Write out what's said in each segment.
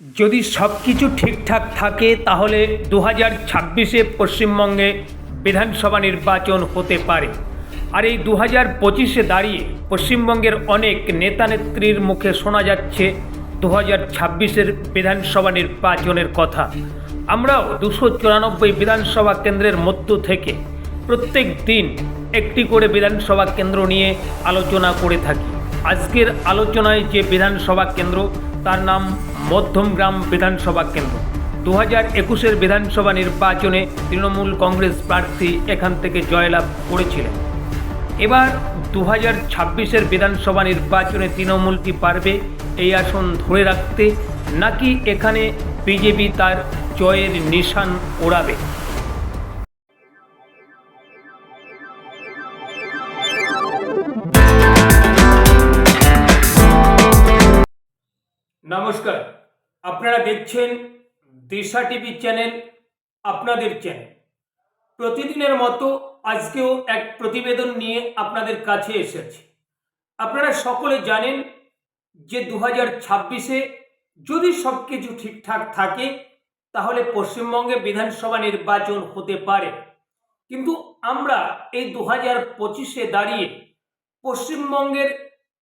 যদি সব কিছু ঠিকঠাক থাকে, তাহলে দু হাজার ছাব্বিশে পশ্চিমবঙ্গে বিধানসভা নির্বাচন হতে পারে। আর এই দু হাজার পঁচিশে দাঁড়িয়ে পশ্চিমবঙ্গের অনেক নেতানেত্রীর মুখে শোনা যাচ্ছে দু হাজার ছাব্বিশের বিধানসভা নির্বাচনের কথা। আমরাও দুশো চুরানব্বই বিধানসভা কেন্দ্রের মধ্য থেকে প্রত্যেক দিন একটি করে বিধানসভা কেন্দ্র নিয়ে আলোচনা করে থাকি। আজকের আলোচনায় যে বিধানসভা কেন্দ্র তার নাম মধ্যমগ্রাম বিধানসভা কেন্দ্র। দু হাজার একুশের বিধানসভা নির্বাচনে তৃণমূল কংগ্রেস প্রার্থী এখান থেকে জয়লাভ করেছিলেন। এবার দু হাজার ছাব্বিশের বিধানসভা নির্বাচনে তৃণমূল কি পারবে এই আসন ধরে রাখতে, নাকি এখানে বিজেপি তার জয়ের নিশান ওড়াবে? নমস্কার। আপনারা দেখছেন দিশা টিভি চ্যানেল, আপনাদের চ্যানেল। প্রতিদিনের মতো আজকেও এক প্রতিবেদন নিয়ে আপনাদের কাছে এসেছি। আপনারা সকলে জানেন যে দু হাজার ছাব্বিশে যদি সব কিছু ঠিকঠাক থাকে, তাহলে পশ্চিমবঙ্গে বিধানসভা নির্বাচন হতে পারে। কিন্তু আমরা এই দু হাজার পঁচিশে দাঁড়িয়ে পশ্চিমবঙ্গের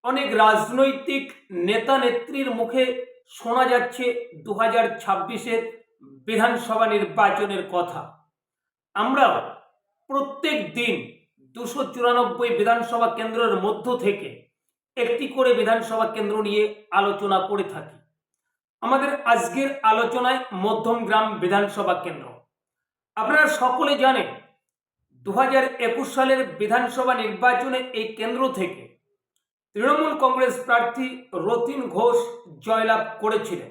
অনেক রাজনৈতিক নেতা নেত্রীর মুখে শোনা যাচ্ছে দু হাজার ছাব্বিশের বিধানসভা নির্বাচনের কথা। আমরাও প্রত্যেক দিন দুশো চুরানব্বই বিধানসভা কেন্দ্রের মধ্য থেকে একটি করে বিধানসভা কেন্দ্র নিয়ে আলোচনা করে থাকি। আমাদের আজকের আলোচনায় মধ্যমগ্রাম বিধানসভা কেন্দ্র। আপনারা সকলে জানেন দু হাজার একুশ সালের বিধানসভা নির্বাচনে এই কেন্দ্র থেকে তৃণমূল কংগ্রেস প্রার্থী রতিন ঘোষ জয়লাভ করেছিলেন।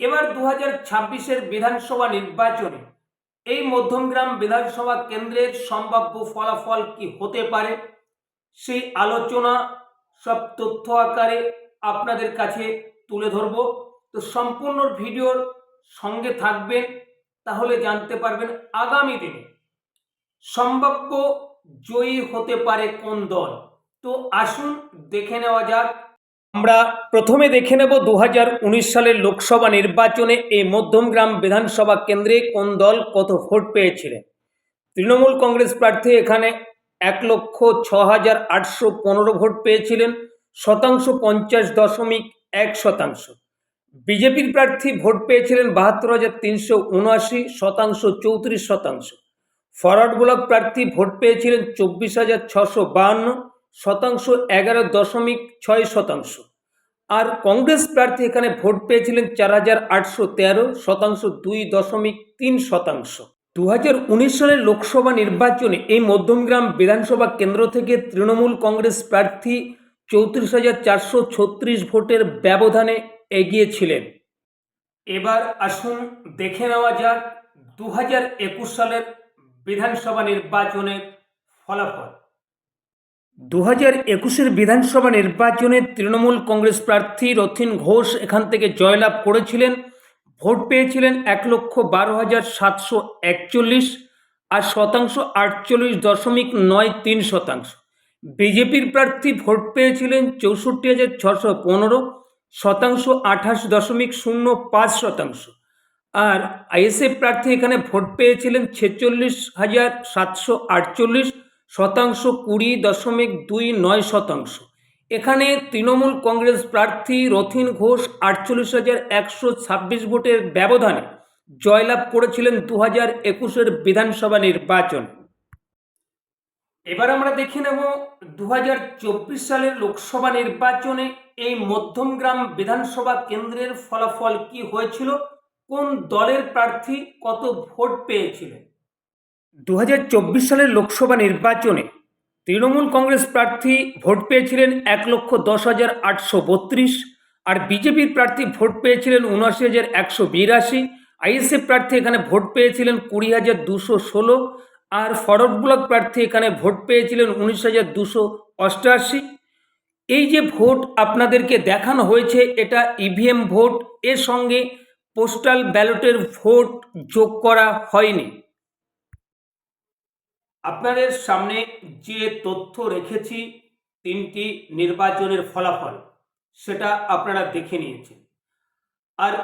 এবার দু হাজার ছাব্বিশের বিধানসভা নির্বাচনে এই মধ্যমগ্রাম বিধানসভা কেন্দ্রের সম্ভাব্য ফলাফল কি হতে পারে? সেই আলোচনা, সব তথ্য আকারে আপনাদের কাছে তুলে ধরব। তো সম্পূর্ণ ভিডিওর সঙ্গে থাকবেন, তাহলে জানতে পারবেন আগামী দিনে সম্ভাব্য জয়ী হতে পারে কোন দল। তো আসুন দেখে নেওয়া যাক। আমরা প্রথমে দেখে নেব দু হাজার উনিশ সালের লোকসভা নির্বাচনে এই মধ্যমগ্রাম বিধানসভা কেন্দ্রে কোন দল কত ভোট পেয়েছিলেন? তৃণমূল কংগ্রেস প্রার্থী এখানে এক লক্ষ ছ হাজার আটশো পনেরো ভোট পেয়েছিলেন, শতাংশ পঞ্চাশ দশমিক এক শতাংশ। বিজেপির প্রার্থী ভোট পেয়েছিলেন বাহাত্তর হাজার তিনশো উনআশি, শতাংশ চৌত্রিশ শতাংশ। ফরওয়ার্ড ব্লক প্রার্থী ভোট পেয়েছিলেন চব্বিশ হাজার ছশো বাহান্ন শতাংশ এগারো দশমিক ছয় শতাংশ। আর কংগ্রেস প্রার্থী এখানে ভোট পেয়েছিলেন চার হাজার আটশো তেরো শতাংশ দুই দশমিক তিন শতাংশ। দু হাজার উনিশ সালের লোকসভা নির্বাচনে এই মধ্যমগ্রাম বিধানসভা কেন্দ্র থেকে তৃণমূল কংগ্রেস প্রার্থী চৌত্রিশ হাজার চারশো ছত্রিশ ভোটের ব্যবধানে এগিয়েছিলেন। এবার আসুন দেখে নেওয়া যাক দু হাজার একুশ সালের বিধানসভা নির্বাচনের ফলাফল। দু হাজার একুশের বিধানসভা নির্বাচনে তৃণমূল কংগ্রেস প্রার্থী রথিন ঘোষ এখান থেকে জয়লাভ করেছিলেন। ভোট পেয়েছিলেন এক লক্ষ বারো হাজার সাতশো একচল্লিশ আর শতাংশ আটচল্লিশ দশমিক নয় তিন শতাংশ। বিজেপির প্রার্থী ভোট পেয়েছিলেন চৌষট্টি হাজার ছশো পনেরো, শতাংশ আঠাশ দশমিক শূন্য পাঁচ শতাংশ। আর আইএসএফ প্রার্থী এখানে ভোট পেয়েছিলেন ছেচল্লিশ হাজার সাতশো আটচল্লিশ শতাংশ কুড়ি দশমিক দুই নয় শতাংশ। এখানে তৃণমূল কংগ্রেস প্রার্থী রথিন ঘোষ আটচল্লিশ হাজার একশো ছাব্বিশ ভোটের ব্যবধানে জয়লাভ করেছিলেন দু হাজার একুশের বিধানসভা নির্বাচন। এবার আমরা দেখে নেব দু হাজার চব্বিশ সালের লোকসভা নির্বাচনে এই মধ্যমগ্রাম বিধানসভা কেন্দ্রের ফলাফল কি হয়েছিল? কোন দলের প্রার্থী কত ভোট পেয়েছিলেন দু হাজার চব্বিশ সালের লোকসভা নির্বাচনে তৃণমূল কংগ্রেস প্রার্থী ভোট পেয়েছিলেন এক লক্ষ দশ হাজার আটশো বত্রিশ, আর বিজেপির প্রার্থী ভোট পেয়েছিলেন উনআশি হাজার একশো বিরাশি, আইএসএফ প্রার্থী এখানে ভোট পেয়েছিলেন কুড়ি হাজার দুশো ষোলো, আর ফরওয়ার্ড ব্লক প্রার্থী এখানে ভোট পেয়েছিলেন উনিশ হাজার দুশো অষ্টআশি এই যে ভোট আপনাদেরকে দেখানো হয়েছে, এটা ইভিএম ভোট, এর সঙ্গে পোস্টাল ব্যালটের ভোট যোগ করা হয়নি। আপনাদের সামনে যে তথ্য রেখেছি তিনটি নির্বাচনের ফলাফল, সেটা আপনারা দেখে নিয়েছেন। আর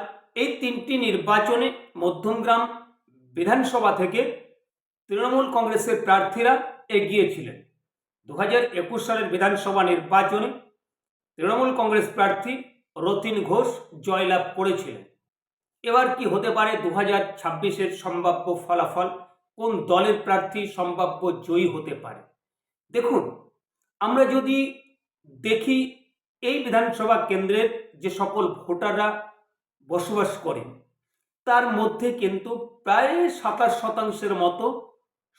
এই তিনটি নির্বাচনে মধ্যমগ্রাম বিধানসভা থেকে তৃণমূল কংগ্রেসের প্রার্থীরা এগিয়েছিলেন দু হাজার একুশ সালের বিধানসভা নির্বাচনে তৃণমূল কংগ্রেস প্রার্থী রতিন ঘোষ জয়লাভ করেছিলেন। এবার কি হতে পারে দু হাজার ছাব্বিশের সম্ভাব্য ফলাফল? কোন দলের প্রার্থী সম্ভাব্য জয়ী হতে পারে? দেখুন, আমরা যদি দেখি এই বিধানসভা কেন্দ্রের যে সকল ভোটাররা বসবাস করেন, তার মধ্যে কিন্তু প্রায় সাতাশ শতাংশের মতো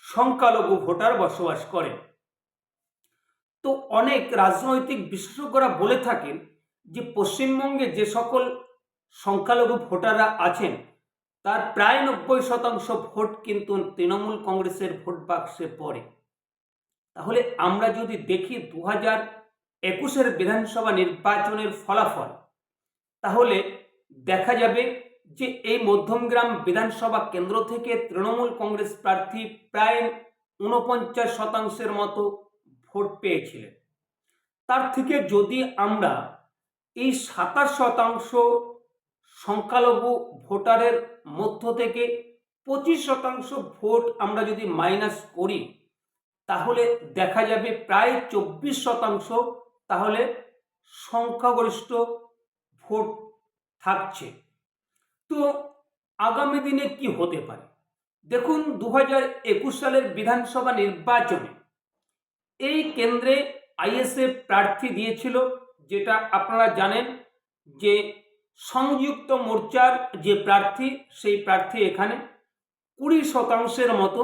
সংখ্যালঘু ভোটার বসবাস করেন। তো অনেক রাজনৈতিক বিশেষজ্ঞরা বলে থাকেন যে পশ্চিমবঙ্গে যে সকল সংখ্যালঘু ভোটাররা আছেন তার প্রায় নব্বই শতাংশ ভোট কিন্তু তৃণমূল কংগ্রেসের ভোট বাক্সে পড়ে। তাহলে আমরা যদি দেখি দু হাজার একুশের বিধানসভা নির্বাচনের ফলাফল, তাহলে দেখা যাবে যে এই মধ্যমগ্রাম বিধানসভা কেন্দ্র থেকে তৃণমূল কংগ্রেস প্রার্থী প্রায় ঊনপঞ্চাশ শতাংশের মতো ভোট পেয়েছিলেন। তার থেকে যদি আমরা এই সাতাশ শতাংশ সংখ্যালঘু ভোটারের মধ্য থেকে পঁচিশ শতাংশ ভোট আমরা যদি মাইনাস করি, তাহলে দেখা যাবে প্রায় চব্বিশ শতাংশ তাহলে সংখ্যাগরিষ্ঠ ভোট থাকছে। তো আগামী দিনে কি হতে পারে? দেখুন দু হাজার একুশ সালের বিধানসভা নির্বাচনে এই কেন্দ্রে আইএসএফ প্রার্থী দিয়েছিল, যেটা আপনারা জানেন যে সংযুক্ত মোর্চার যে প্রার্থী, সেই প্রার্থী এখানে কুড়ি শতাংশের মতো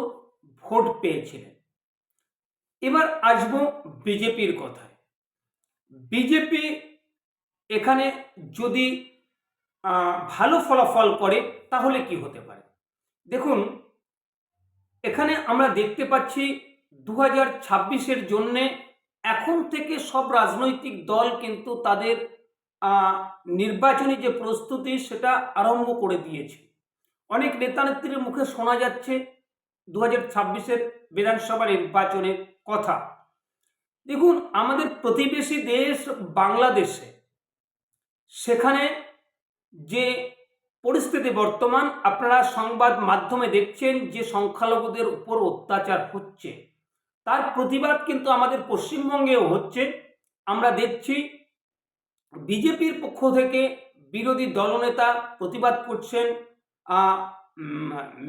ভোট পেয়েছিলেন। এবার আসব বিজেপির কথায়। বিজেপি এখানে যদি ভালো ফলাফল করে, তাহলে কি হতে পারে? দেখুন, এখানে আমরা দেখতে পাচ্ছি দু হাজার জন্যে এখন থেকে সব রাজনৈতিক দল কিন্তু তাদের নির্বাচনী যে প্রস্তুতি সেটা আরম্ভ করে দিয়েছে। অনেক নেতা নেত্রীর মুখে শোনা যাচ্ছে দু হাজার ছাব্বিশের বিধানসভা নির্বাচনের কথা। দেখুন, আমাদের প্রতিবেশী দেশ বাংলাদেশে, সেখানে যে পরিস্থিতি বর্তমান, আপনারা সংবাদ মাধ্যমে দেখছেন যে সংখ্যালঘুদের উপর অত্যাচার হচ্ছে। তার প্রতিবাদ কিন্তু আমাদের পশ্চিমবঙ্গেও হচ্ছে। আমরা দেখছি বিজেপির পক্ষ থেকে বিরোধী দলনেতা প্রতিবাদ করছেন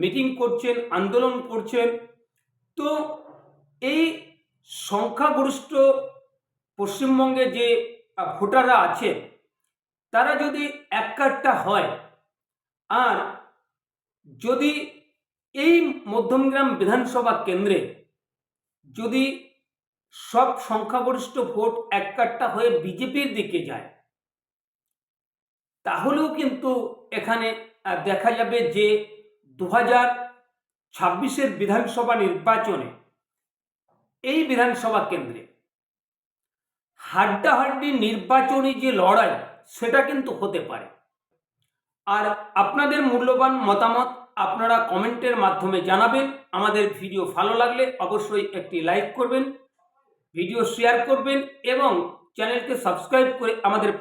মিটিং করছেন, আন্দোলন করছেন। তো এই সংখ্যাগরিষ্ঠ পশ্চিমবঙ্গে যে ভোটাররা আছে তারা যদি এক হয়, আর যদি এই মধ্যমগ্রাম বিধানসভা কেন্দ্রে যদি সব সংখ্যাগরিষ্ঠ ভোট এক কাট্টা হয়ে বিজেপির দিকে যায়। তাহলেও কিন্তু এখানে দেখা যাবে যে দু হাজার ছাব্বিশের বিধানসভা নির্বাচনে, এই বিধানসভা কেন্দ্রে হাড্ডাহাড্ডি নির্বাচনী যে লড়াই, সেটা কিন্তু হতে পারে। আর আপনাদের মূল্যবান মতামত আপনারা কমেন্টের মাধ্যমে জানাবেন। আমাদের ভিডিও ভালো লাগলে অবশ্যই একটি লাইক করবেন। ভিডিও শেয়ার করবেন এবং চ্যানেলকে সাবস্ক্রাইব করে আমাদের